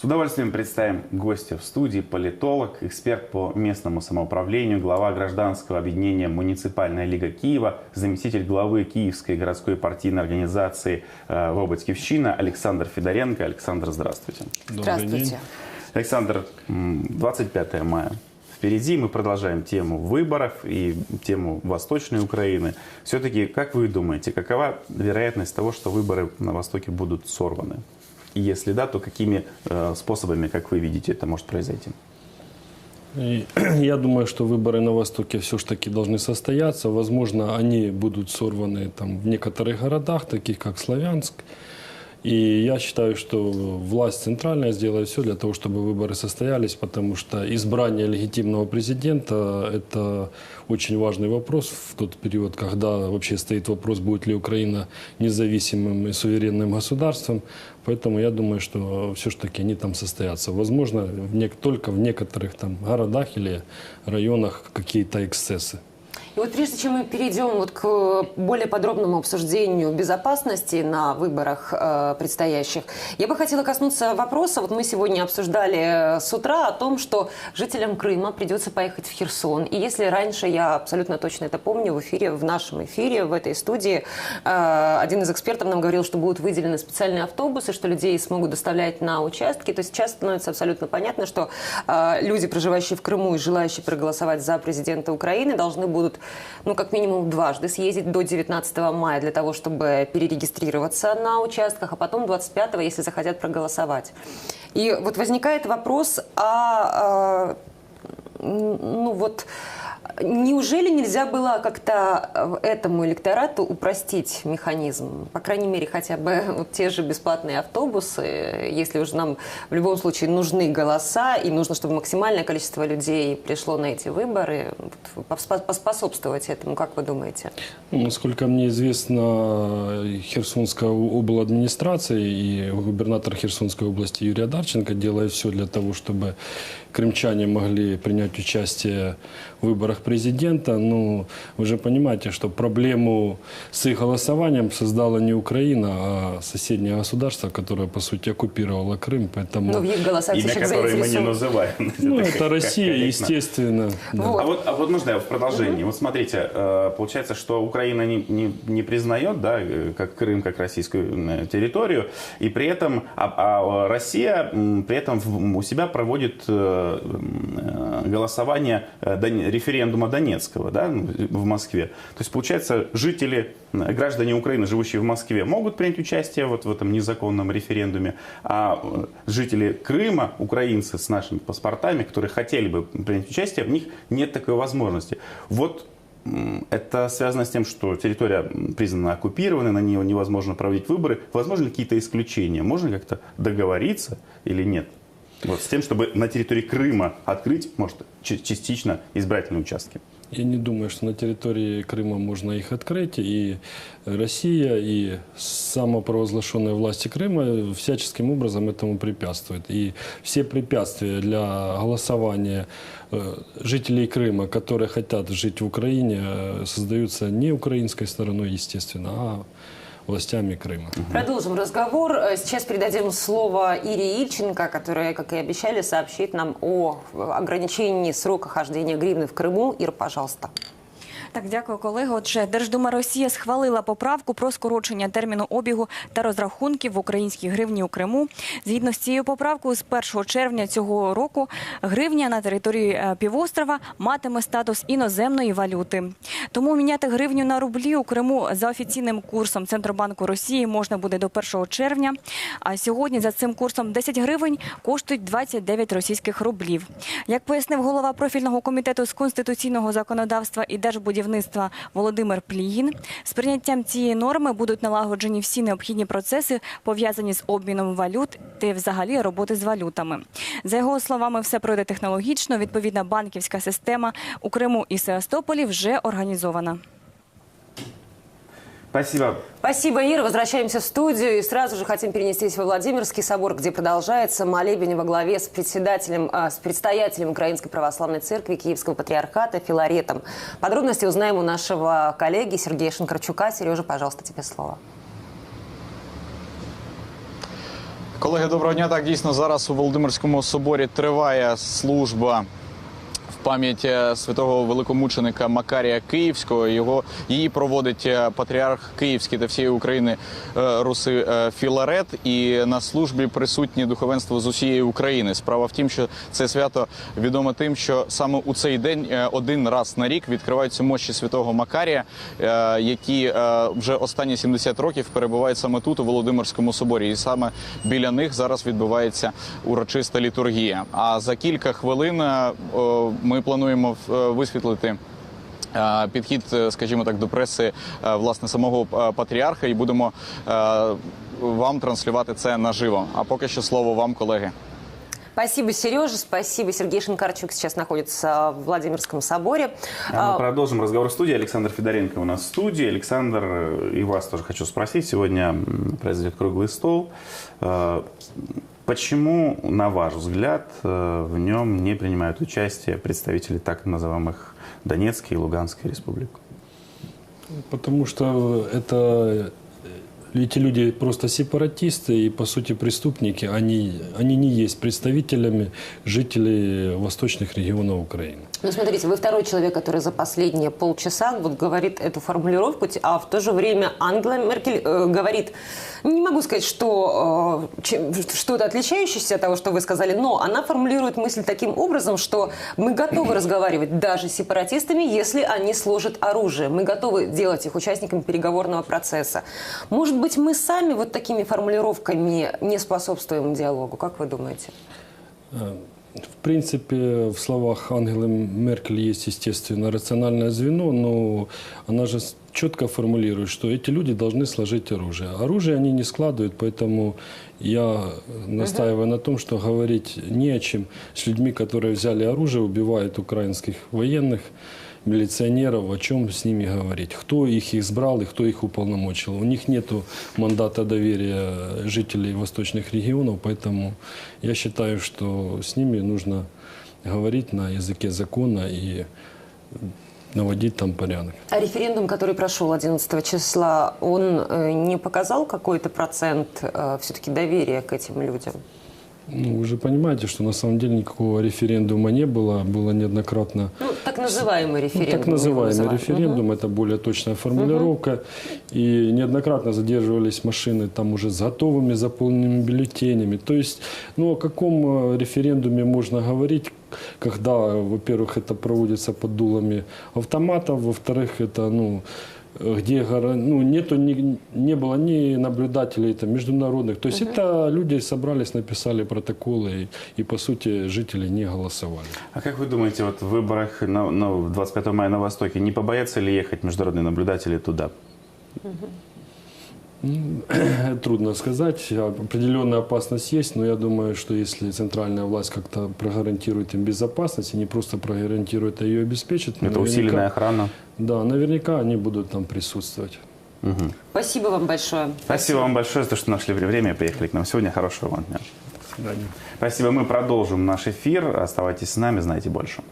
С удовольствием представим гостя в студии, политолог, эксперт по местному самоуправлению, глава гражданского объединения «Муниципальная лига Киева», заместитель главы Киевской городской партийной организации э, «Вободькивщина» Александр Федоренко. Александр, здравствуйте. Здравствуйте. Александр, 25 мая. Впереди мы продолжаем тему выборов и тему Восточной Украины. Все-таки, как вы думаете, какова вероятность того, что выборы на Востоке будут сорваны? И если да, то какими э, способами, как вы видите, это может произойти? Я думаю, что выборы на Востоке все-таки должны состояться. Возможно, они будут сорваны там, в некоторых городах, таких как Славянск. И я считаю, что власть центральная сделает все для того, чтобы выборы состоялись, потому что избрание легитимного президента – это очень важный вопрос в тот период, когда вообще стоит вопрос, будет ли Украина независимым и суверенным государством. Поэтому я думаю, что все-таки они там состоятся. Возможно, в не, только в некоторых там городах или районах какие-то эксцессы. И вот прежде чем мы перейдем вот к более подробному обсуждению безопасности на выборах э, предстоящих, я бы хотела коснуться вопроса. Вот мы сегодня обсуждали с утра о том, что жителям Крыма придется поехать в Херсон. И если раньше, я абсолютно точно это помню, в эфире, в нашем эфире, в этой студии, э, один из экспертов нам говорил, что будут выделены специальные автобусы, что людей смогут доставлять на участки, то сейчас становится абсолютно понятно, что э, люди, проживающие в Крыму и желающие проголосовать за президента Украины, должны будут ну, как минимум дважды съездить до 19 мая для того, чтобы перерегистрироваться на участках, а потом 25 если захотят проголосовать. И вот возникает вопрос, а, а ну вот Неужели нельзя было как-то э, этому электорату упростить механизм? По крайней мере, хотя бы вот те же бесплатные автобусы, если уже нам в любом случае нужны голоса, и нужно, чтобы максимальное количество людей пришло на эти выборы, поспособствовать этому, как вы думаете? Насколько мне известно, Херсонская обладминистрация и губернатор Херсонской области Юрий Адарченко делает все для того, чтобы крымчане могли принять участие в выборах президента. Ну, вы же понимаете, что проблему с их голосованием создала не Украина, а соседнее государство, которое, по сути, оккупировало Крым. Поэтому... Но в их голосах Имя, которое мы не называем. Ну, это Россия, естественно. Да. Вот. А, вот, а вот можно я в продолжении? Угу. Вот смотрите, э, получается, что Украина не, не, не признает, да, э, как Крым, как российскую территорию, и при этом, а, а Россия при этом у себя проводит э, Э, голосования э, референдума Донецкого да, в Москве. То есть, получается, жители, э, граждане Украины, живущие в Москве, могут принять участие вот в этом незаконном референдуме, а жители Крыма, украинцы с нашими паспортами, которые хотели бы принять участие, в них нет такой возможности. Вот это связано с тем, что территория признана оккупированной, на нее невозможно проводить выборы. Возможно какие-то исключения? Можно как-то договориться или нет? Вот, с тем, чтобы на территории Крыма открыть, может, частично избирательные участки. Я не думаю, что на территории Крыма можно их открыть. И Россия, и самопровозглашенные власти Крыма всяческим образом этому препятствуют. И все препятствия для голосования э, жителей Крыма, которые хотят жить в Украине, э, создаются не украинской стороной, естественно, а властями Крыма. Продолжим разговор. Э, сейчас передадим слово Ире Ильченко, которая, как и обещали, сообщит нам о ограничении срока хождения гривны в Крыму. Ир, пожалуйста. Так, дякую, колего. Отже, Держдума Росія схвалила поправку про скорочення терміну обігу та розрахунків в українській гривні у Криму. Згідно з цією поправкою, з 1 червня цього року гривня на території е, півострова матиме статус іноземної валюти. Тому міняти гривню на рублі у Криму за офіційним курсом Центробанку Росії можна буде до 1 червня. А сьогодні за цим курсом 10 гривень коштують 29 російських рублів. Як пояснив голова профільного комітету з конституційного законодавства і держбудівництва, будівництва Володимир Плігін. З прийняттям цієї норми будуть налагоджені всі необхідні процеси, пов'язані з обміном валют та взагалі роботи з валютами. За його словами, все пройде технологічно. Відповідна банківська система у Криму і Севастополі вже організована. Спасибо. Спасибо, Ира. Возвращаемся в студию и сразу же хотим перенестись во Владимирский собор, где продолжается молебень во главе с председателем, а, с предстоятелем Украинской Православной Церкви Киевского Патриархата Филаретом. Подробности узнаем у нашего коллеги Сергея Шинкарчука. Сережа, пожалуйста, тебе слово. Колеги, доброго дня. Так, дійсно, зараз у Володимирському соборі триває служба в пам'ять е, святого великомученика Макарія Київського. Його її проводить е, патріарх Київський та всієї України е, Руси Філарет. І на службі присутні духовенство з усієї України. Справа в тім, що це свято відомо тим, що саме у цей день один раз на рік відкриваються мощі святого Макарія, які вже останні 70 років перебувають саме тут, у Володимирському соборі. І саме біля них зараз відбувається урочиста літургія. А за кілька хвилин ми плануємо е, висвітлити. е, Підхід, е, скажімо так, до преси е, власне самого е, патріарха, і будемо е, вам транслювати це наживо. А поки що слово вам, колеги. Спасибо, Сережа, спасибо. Сергей Шинкарчук сейчас находится в Владимирском соборе. А мы продолжим разговор в студии. Александр Федоренко у нас в студии. Александр, э, и вас тоже хочу спросить. Сегодня м, произойдет круглый стол. Э, Почему, на ваш взгляд, э, в нем не принимают участие представители так называемых Донецкой и Луганской республик? Потому что это эти люди просто сепаратисты и, по сути, преступники. Они, они не есть представителями жителей восточных регионов Украины. Ну, смотрите, вы второй человек, который за последние полчаса вот говорит эту формулировку, а в то же время Ангела Меркель э, говорит, не могу сказать, что э, что-то отличающееся от того, что вы сказали, но она формулирует мысль таким образом, что мы готовы разговаривать даже с сепаратистами, если они сложат оружие. Мы готовы делать их участниками переговорного процесса. Может быть, мы сами вот такими формулировками не способствуем диалогу, как вы думаете? В принципе, в словах Ангелы Меркель есть, естественно, рациональное звено, но она же четко формулирует, что эти люди должны сложить оружие. Оружие они не складывают, поэтому я настаиваю на том, что говорить не о чем с людьми, которые взяли оружие, убивают украинских военных, милиционеров, о чем с ними говорить, кто их избрал и кто их уполномочил. У них нет мандата доверия жителей восточных регионов, поэтому я считаю, что с ними нужно говорить на языке закона и наводить там порядок. А референдум, который прошел 11 числа, он э, не показал какой-то процент все-таки доверия к этим людям? Ну, вы же понимаете, что на самом деле никакого референдума не было, было неоднократно Ну, так называемый Ну, референдум. так его называемый референдум, это более точная формулировка. И неоднократно задерживались машины там уже с готовыми заполненными бюллетенями. То есть, ну о каком э, референдуме можно говорить, когда, во-первых, это проводится под дулами автоматов, во-вторых, это, ну, где ну, нету, ни- не было ни наблюдателей там, международных. То есть это люди собрались, написали протоколы и, и, по сути, жители не голосовали. А как вы думаете, вот в выборах на, на 25 мая на Востоке не побоятся ли ехать международные наблюдатели туда? Трудно сказать. Определенная опасность есть, но я думаю, что если центральная власть как-то прогарантирует им безопасность и не просто прогарантирует, а ее обеспечит, Это усиленная охрана. Да, наверняка они будут там присутствовать. Мгм. Спасибо вам большое. Спасибо вам большое за то, что нашли время и приехали к нам сегодня. Хорошего вам дня. До свидания. Спасибо. Мы продолжим наш эфир. Оставайтесь с нами, знайте больше.